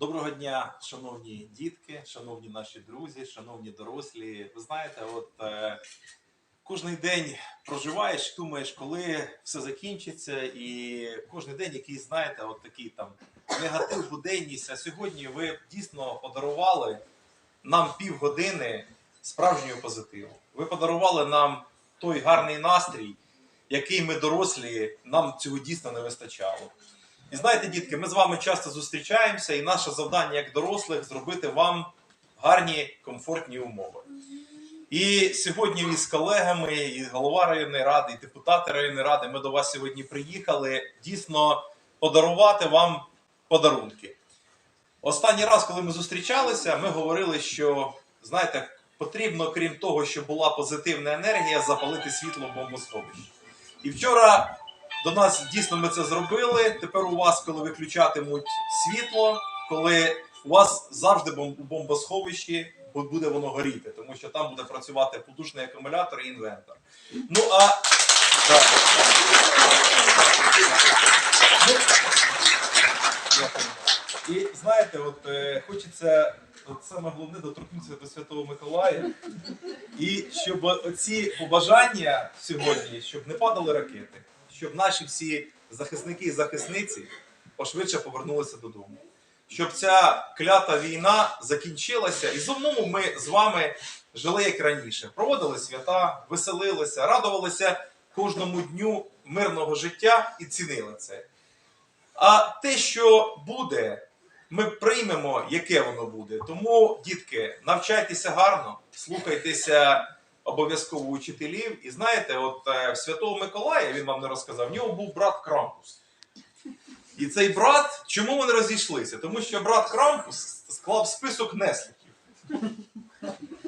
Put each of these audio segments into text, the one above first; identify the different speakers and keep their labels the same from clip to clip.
Speaker 1: Доброго дня, шановні дітки, шановні наші друзі, шановні дорослі. Ви знаєте, от е, кожен день проживаєш, думаєш, коли все закінчиться, і кожен день якийсь, знаєте, от такий там негатив, буденність. А сьогодні ви дійсно подарували нам півгодини справжнього позитиву. Ви подарували нам той гарний настрій, який ми дорослі, нам цього дійсно не вистачало. І знаєте, дітки, ми з вами часто зустрічаємося, і наше завдання як дорослих зробити вам гарні, комфортні умови. І сьогодні і з колегами, і голова районної ради, і депутати районної ради, ми до вас сьогодні приїхали дійсно подарувати вам подарунки. Останній раз, коли ми зустрічалися, ми говорили, що знаєте, потрібно, крім того, щоб була позитивна енергія, запалити світло в бомбосховищі. І вчора до нас дійсно ми це зробили. Тепер у вас, коли виключатимуть світло, коли у вас завжди у бомбосховищі бу- буде воно горіти, тому що там буде працювати потужний акумулятор і інвентор. Ну а. Ну. І знаєте, от е, хочеться от саме головне доторкнутися до Святого Миколая. І щоб оці побажання сьогодні, щоб не падали ракети, щоб наші всі захисники і захисниці пошвидше повернулися додому. Щоб ця клята війна закінчилася, і знову ми з вами жили як раніше. Проводили свята, веселилися, радувалися кожному дню мирного життя і цінили це. А те, що буде, ми приймемо, яке воно буде. Тому, дітки, навчайтеся гарно, слухайтеся обов'язково учителів. І знаєте, от е, Святого Миколая, він вам не розказав, в нього був брат Крампус. І цей брат, чому вони розійшлися? Тому що брат Крампус склав список неслухів.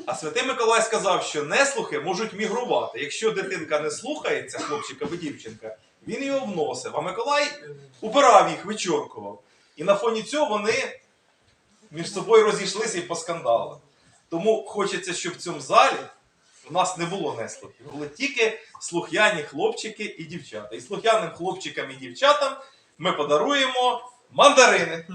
Speaker 1: А святий Миколай сказав, що неслухи можуть мігрувати. Якщо дитинка не слухається, хлопчик або дівчинка, він його вносив. А Миколай убирав їх, вичоркував. І на фоні цього вони між собою розійшлися і поскандали. Тому хочеться, щоб в цьому залі у нас не було неслухів. Були тільки слух'яні хлопчики і дівчата. І слух'яним хлопчикам і дівчатам ми подаруємо мандарини.